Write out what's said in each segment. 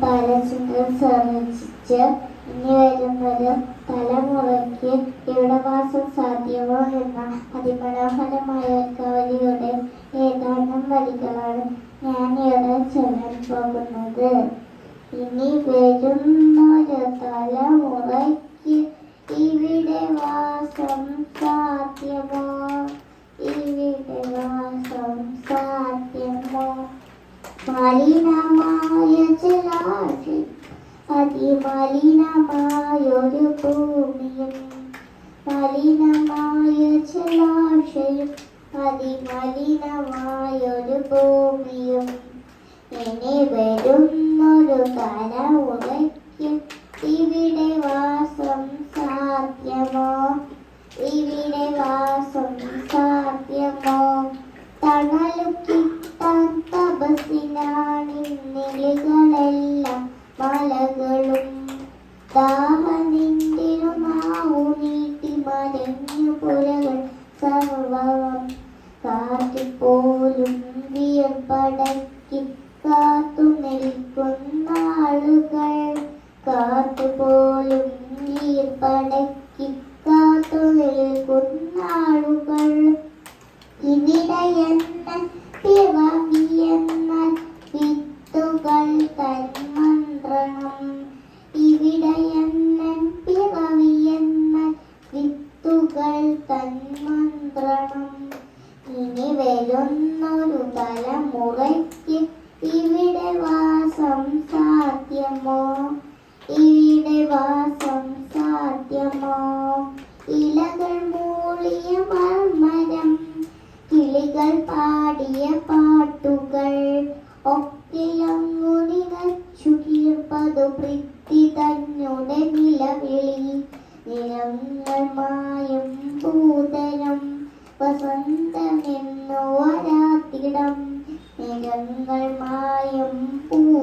പാലചന്ദ്രൻ സംരക്ഷിച്ച് ഇനി വരുന്നൊരു തലമുറയ്ക്ക് ഇവിടെ വാസം സാധ്യമോ എന്ന അതിമനോഹരമായ കവലിയുടെ ഏതാനും വരികളാണ് ഞാൻ ഇവിടെ ചൊല്ലാൻ പോകുന്നത് ഇനി വരുന്നൊരു തലമുറയ്ക്ക് ഇവിടെ വാസം സാധ്യമോ ഇവിടെ വാസം സാധ്യമോ മലിനമായ ജലാശയം അതിമലിനമായൊരു ഭൂമിയും മലിനമായ ജലാശയം അതിമലിനമായൊരു ഭൂമിയും. ഇനി വരുന്നൊരു തലമുറയ്ക്ക് ഇവിടെ വാസം സാധ്യമോ? ഇവിടെ വാസം തപസിനാണിന്നിലുകളെല്ലാം മലകളും. ദാഹനിന്തിരുമാവു നീട്ടി മലഞ്ഞു പുലകൾ സർവം കാറ്റിപ്പോലും വിയർപ്പടക്കി കാത്തു നിൽക്കുന്ന ആളുകൾ കാത്തുപോലും വിയർപ്പടക്കി കാത്തു നിൽക്കുന്ന ആളുകൾ. ഇവിടെയെന്നാൽ പിറവിയെന്നാൽ വിത്തുകൾ തന്മന്ത്രണം. ഇവിടെയെന്നാൽ പിറവിയെന്നാൽ വിത്തുകൾ തന്മന്ത്രണം. ഇനി വരുന്നൊരു തലമുറയ്ക്ക് ഇവിടെ വാസം സാധ്യമോ? ഇവിടെ വാസം സാധ്യമോ? ഇലകൾ മൂളിയ മർമരം കിളികൾ പാടിയ പാട്ടുകൾ ഒക്കെയങ്ങു നിറച്ചു വൃത്തി തന്നെ നിലവിളി. നിറങ്ങൾ മായം ഭൂതരം വസന്തമെന്നു വരാത്തിടം നിറങ്ങൾ മായും പൂതരം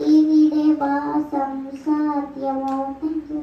ഇവിടെ വാസം സാധ്യമോ? Thank you